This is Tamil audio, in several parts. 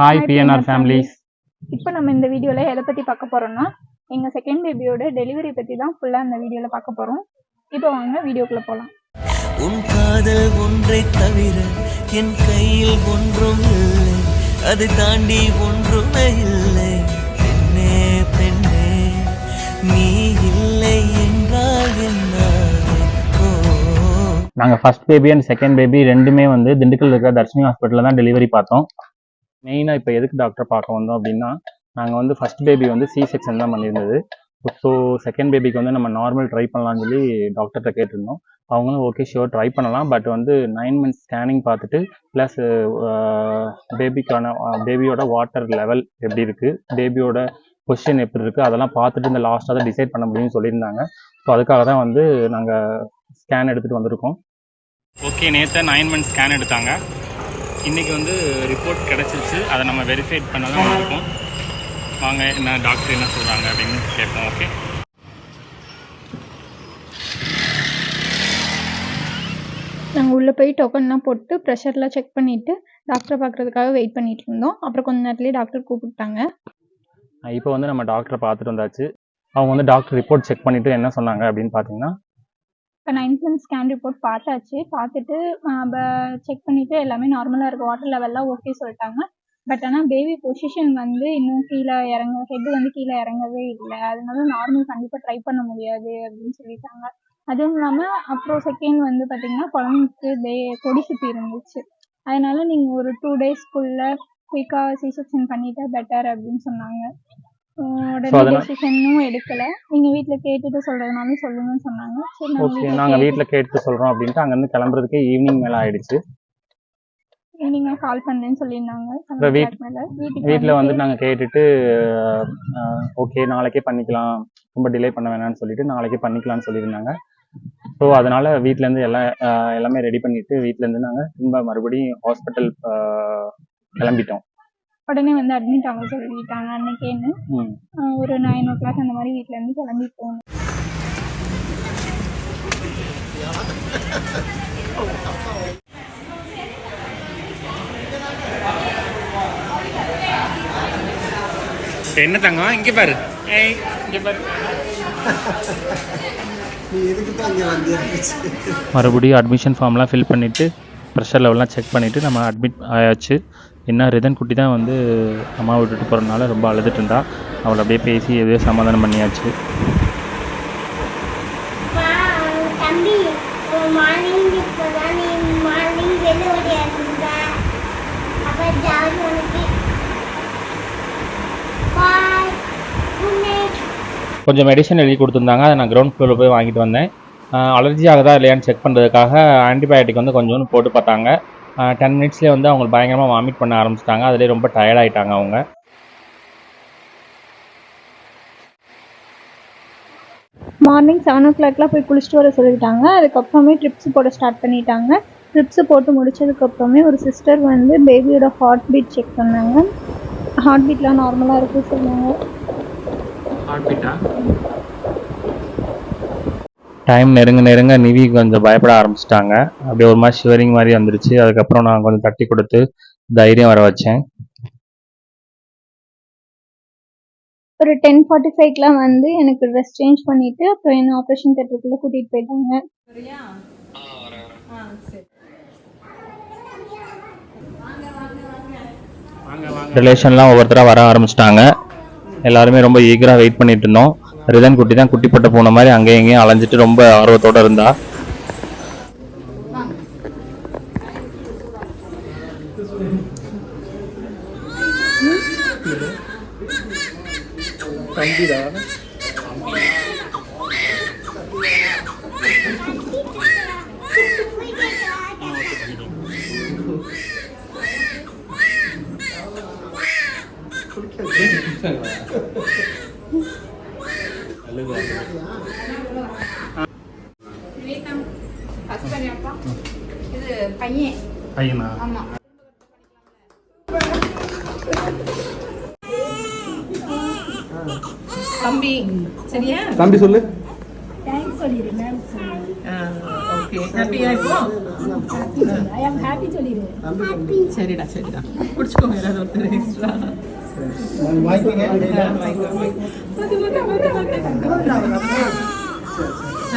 ஹாய் பிஎன்ஆர் ஃபேமிலிஸ் இப்போ நம்ம இந்த வீடியோவில் எதை பற்றி பார்க்க போகிறோம்னா எங்கள் செகண்ட் பேபியோட டெலிவரி பற்றி தான் ஃபுல்லாக இந்த வீடியோவில் பார்க்க போகிறோம் இப்போ வாங்க வீடியோக்குள்ளே போகலாம் உன் காதல் ஒன்றை தவிர என் கையில் ஒன்றும் இல்லை. அதை தாண்டி ஒன்றுமே இல்லை. பெண்ணே பெண்ணே நீ இல்லை என்றால் என்ன நாங்கள் first baby and second baby ரெண்டுமே வந்து திண்டுக்கல் இருக்கிற தர்ஷினி ஹாஸ்பிட்டலில் தான் டெலிவரி பார்த்தோம். மெயினாக இப்போ எதுக்கு டாக்டர் பார்க்க வந்தோம் அப்படின்னா நாங்கள் வந்து ஃபர்ஸ்ட் பேபி வந்து சி செக்ஷன் தான் பண்ணியிருந்தது. ஸோ செகண்ட் பேபிக்கு வந்து நம்ம நார்மல் ட்ரை பண்ணலாம்னு சொல்லி டாக்டர்கிட்ட கேட்டிருந்தோம். அவங்களும் ஓகே ஷியோர் ட்ரை பண்ணலாம். பட் வந்து நைன் மந்த்ஸ் ஸ்கேனிங் பார்த்துட்டு ப்ளஸ் பேபிக்கான பேபியோட வாட்டர் லெவல் எப்படி இருக்குது பேபியோட பொசிஷன் எப்படி இருக்குது அதெல்லாம் பார்த்துட்டு இந்த லாஸ்ட்டாக தான் டிசைட் பண்ண முடியும்னு சொல்லியிருந்தாங்க. ஸோ அதுக்காக தான் வந்து நாங்கள் ஸ்கேன் எடுத்துகிட்டு வந்திருக்கோம். ஓகே நேற்று நைன் மந்த்ஸ் ஸ்கேன் எடுத்தாங்க. இன்றைக்கி வந்து ரிப்போர்ட் கிடச்சிருச்சு. அதை நம்ம வெரிஃபைட் பண்ண தான் வந்திருக்கோம். வாங்க என்ன டாக்டர் என்ன சொல்கிறாங்க அப்படின்னு கேட்போம் ஓகே நாங்கள் உள்ளே போய் டோக்கன்லாம் போட்டு ப்ரெஷர்லாம் செக் பண்ணிவிட்டு டாக்டரை பார்க்குறதுக்காக வெயிட் பண்ணிட்டு இருந்தோம். அப்புறம் கொஞ்ச நேரத்துலேயே டாக்டர் கூப்பிட்டாங்க. இப்போ வந்து நம்ம டாக்டரை பார்த்துட்டு வந்தாச்சு. அவங்க வந்து டாக்டர் ரிப்போர்ட் செக் பண்ணிவிட்டு என்ன சொன்னாங்க அப்படின்னு பார்த்தீங்கன்னா இப்போ நைன்த் மந்த் ஸ்கேன் ரிப்போர்ட் பார்த்தாச்சு. பார்த்துட்டு செக் பண்ணிவிட்டு எல்லாமே நார்மலாக இருக்குது வாட்டர் லெவல்லாம் ஓகே சொல்லிட்டாங்க. பட் ஆனால் பேபி பொசிஷன் வந்து இன்னும் கீழே இறங்க ஹெட் வந்து கீழே இறங்கவே இல்லை. அதனால நார்மல் கண்டிப்பாக ட்ரை பண்ண முடியாது அப்படின்னு சொல்லிட்டாங்க. அதுவும் இல்லாமல் அப்புறம் செகண்ட் வந்து பார்த்தீங்கன்னா குழந்தைக்கு டே கொடி சுற்றி இருந்துச்சு. அதனால நீங்கள் ஒரு டூ டேஸ்க்குள்ளே குயிக்காக சி செக்ஷன் பண்ணிட்டா பெட்டர் அப்படின்னு சொன்னாங்க. உடனே டெசிஷனும் எடுக்கல. நீங்கள் வீட்டில் கேட்டுட்டு சொல்கிறதுனாலும் சொல்லுங்கன்னு சொன்னாங்க. சரி நாங்க ஓகே வீட்ல கேட்டு- சொல்கிறோம் அப்படின்ட்டு அங்கேருந்து கிளம்புறதுக்கே ஈவினிங் மேலே ஆயிடுச்சு. நீங்க கால் பண்ணேன்னு சொல்லியிருந்தாங்க. வீட்டில் வந்து நாங்கள் கேட்டுட்டு ஓகே நாளைக்கே பண்ணிக்கலாம். ரொம்ப டிலே பண்ண வேணாம்னு சொல்லிட்டு நாளைக்கே பண்ணிக்கலாம்னு சொல்லியிருந்தாங்க. ஸோ அதனால வீட்டிலேருந்து எல்லாம் ஆஹ் எல்லாமே ரெடி பண்ணிட்டு வீட்டிலேருந்து நாங்கள் திரும்ப மறுபடியும் ஹாஸ்பிட்டல் கிளம்பிட்டோம். உடனே வந்து அட்மிட் ஆக சொல்லிட்டாங்க அன்னைக்கேன்னு. ஒரு நைன் ஓ கிளாக் அந்த மாதிரி வீட்ல இருந்து கிளம்பி போகணும் என்ன தங்கம்? இங்கே பாரு. ஏய் இங்கே பாரு. மறுபடியும் அட்மிஷன் ஃபார்ம்லாம் ஃபில் பண்ணிவிட்டு ப்ரெஷர் லெவல்லாம் செக் பண்ணிவிட்டு நம்ம அட்மிட் ஆயாச்சு. என்ன ரிதன் குட்டி தான் வந்து அம்மா விட்டுட்டு போகிறதுனால ரொம்ப அழுதுட்டு இருந்தா அவளை அப்படியே பேசி எதையோ சமாதானம் பண்ணியாச்சு. கொஞ்சம் மெடிசன் எழுதி கொடுத்துருந்தாங்க. அதை நான் கிரவுண்ட் ஃப்ளோரில் போய் வாங்கிட்டு வந்தேன். அலர்ஜி ஆகுதா இல்லையான்னு செக் பண்ணுறதுக்காக ஆன்டிபயோட்டிக் வந்து கொஞ்சோன்னு போட்டு பார்த்தாங்க. டென் மினிட்ஸ்லேயே வந்து அவங்க பயங்கரமாக வாமிட் பண்ண ஆரம்பிச்சிட்டாங்க. அதுலேயே ரொம்ப tired ஆயிட்டாங்க அவங்க. மார்னிங் செவன் ஓ கிளாக்லாம் போய் குளிச்சுட்டு வர சொல்லிட்டாங்க. அதுக்கப்புறமே ட்ரிப்ஸ் போட ஸ்டார்ட் பண்ணிட்டாங்க. ட்ரிப்ஸ் போட்டு முடிச்சதுக்கப்புறமே ஒரு சிஸ்டர் வந்து பேபியோட ஹார்ட் பீட் செக் பண்ணாங்க. ஹார்ட் பீட்லாம் நார்மலாக இருக்கு சொன்னாங்க டைம் நெருங்க நெருங்க நிவி கொஞ்சம் பயப்பட ஆரம்பிச்சிட்டாங்க. அப்படியே ஒரு மாதிரி ஷிவரிங் மாதிரி வந்துருச்சு. அதுக்கப்புறம் நான் கொஞ்சம் தட்டி கொடுத்து தைரியம் வர வச்சேன். ஒரு டென் ஃபார்ட்டி ஃபைவ்க்குலாம் வந்து எனக்கு ட்ரெஸ் சேஞ்ச் பண்ணிட்டு அப்புறம் என்ன ஆப்ரேஷன் தேட்டருக்குள்ளே கூட்டிகிட்டு போயிட்டாங்க. ரிலேஷன்லாம் ஒவ்வொருத்தராக வர ஆரம்பிச்சிட்டாங்க. எல்லாருமே ரொம்ப ஈகராக வெயிட் பண்ணிட்டு இருந்தோம். ரிதன் குட்டி தான் குட்டி பட்ட போன மாதிரி அங்கேயும் இங்கேயும் அலைஞ்சிட்டு ரொம்ப ஆர்வத்தோட இருந்தா. இது பையன். பையனா? ஆமா. தம்பி சரியா? தம்பி சொல்லு. ஓகே. ஹாப்பியா இப்போ? சரிடா சரிடா. குடிச்சுக்கோங்க ஏதாவது ஒருத்தர் எக்ஸ்ட்ரா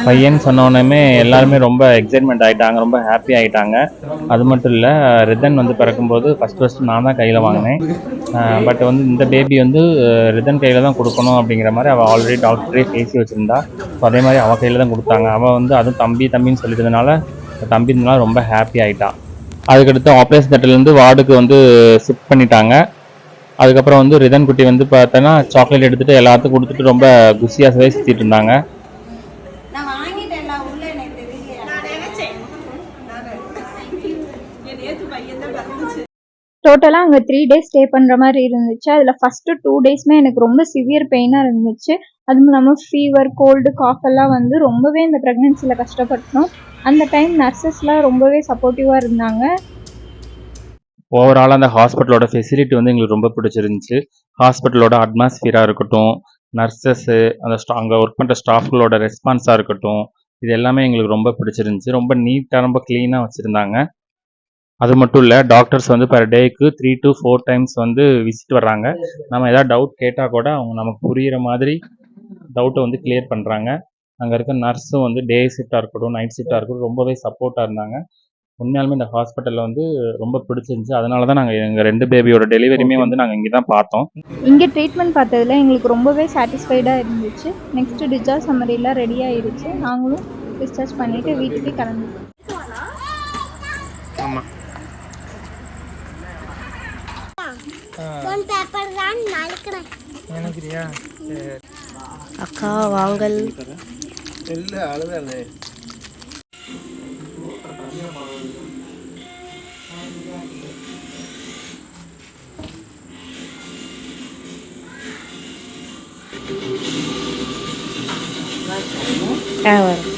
பையன் சொன்ன எல்லாருமே ரொம்ப எக்ஸைட்மெண்ட் ஆகிட்டாங்க ரொம்ப ஹாப்பி ஆகிட்டாங்க அது மட்டும் இல்லை ரிதன் வந்து பிறக்கும்போது ஃபர்ஸ்ட் ஃபஸ்ட்டு நான் தான் கையில் வாங்கினேன். பட் வந்து இந்த பேபி வந்து ரிதன் கையில் தான் கொடுக்கணும் அப்படிங்கிற மாதிரி அவள் ஆல்ரெடி டாக்டரே பேசி வச்சுருந்தா. ஸோ அதே மாதிரி அவள் கையில் தான் கொடுத்தாங்க. அவள் வந்து அதுவும் தம்பி தம்பின்னு சொல்லிட்டதுனால தம்பி இருந்தனால ரொம்ப ஹாப்பி ஆகிட்டான் அதுக்கடுத்து ஆப்ரேஷன் தேட்டர்லேருந்து வார்டுக்கு வந்து ஷிஃப்ட் பண்ணிட்டாங்க. அதுக்கப்புறம் வந்து ரிதன் குட்டி வந்து பார்த்தோன்னா சாக்லேட் எடுத்துட்டு எல்லாத்துக்கும் கொடுத்துட்டு ரொம்ப குஷியாகவே சுற்றிட்டு இருந்தாங்க. டோட்டலாக அங்கே த்ரீ டேஸ் ஸ்டே பண்ணுற மாதிரி இருந்துச்சு. அதில் ஃபஸ்ட்டு டூ டேஸ்மே எனக்கு ரொம்ப சிவியர் பெயினாக இருந்துச்சு. அதுவும் இல்லாமல் ஃபீவர் கோல்டு காஃப் எல்லாம் வந்து ரொம்பவே இந்த ப்ரெக்னென்சியில் கஷ்டப்பட்டோம். அந்த டைம் நர்சஸ்லாம் ரொம்பவே சப்போர்ட்டிவாக இருந்தாங்க. ஓவரால் அந்த ஹாஸ்பிட்டலோட ஃபெசிலிட்டி வந்து எங்களுக்கு ரொம்ப பிடிச்சிருந்துச்சு. ஹாஸ்பிட்டலோட அட்மாஸ்பியராக இருக்கட்டும் நர்சஸ்ஸு அந்த ஸ்டா அங்கே ஒர்க் பண்ணுற ஸ்டாஃப்களோட ரெஸ்பான்ஸாக இருக்கட்டும் இது எல்லாமே எங்களுக்கு ரொம்ப பிடிச்சிருந்துச்சு. ரொம்ப நீட்டாக ரொம்ப க்ளீனாக வச்சுருந்தாங்க. அது மட்டும் இல்லை டாக்டர்ஸ் வந்து பர் டேக்கு த்ரீ டு ஃபோர் டைம்ஸ் வந்து விசிட் வர்றாங்க. நம்ம ஏதாவது டவுட் கேட்டால் கூட அவங்க நமக்கு புரிகிற மாதிரி டவுட்டை வந்து கிளியர் பண்ணுறாங்க அங்கே இருக்க நர்ஸும் வந்து டே ஷிஃப்டாக இருக்கட்டும் நைட் ஷிஃப்டாக இருக்கட்டும் ரொம்பவே சப்போர்ட்டாக இருந்தாங்க. உண்மையாலுமே இந்த ஹாஸ்பிட்டலில் வந்து ரொம்ப பிடிச்சிருந்துச்சு. அதனால தான் நாங்கள் எங்கள் ரெண்டு பேபியோட டெலிவரியுமே வந்து நாங்கள் இங்கே தான் பார்த்தோம். இங்கே ட்ரீட்மெண்ட் பார்த்ததுல எங்களுக்கு ரொம்பவே சாட்டிஸ்ஃபைடாக இருந்துச்சு. நெக்ஸ்ட்டு டிஸ்சார்ஜ் சம்மரிலாம் ரெடி ஆயிடுச்சு நாங்களும் டிஸ்சார்ஜ் பண்ணிவிட்டு வீட்டுக்கு கிளம்பிட்டோம். ஒன் பேப்பர் தான் நறுக்கிறேன் அக்கா ஆ வரும்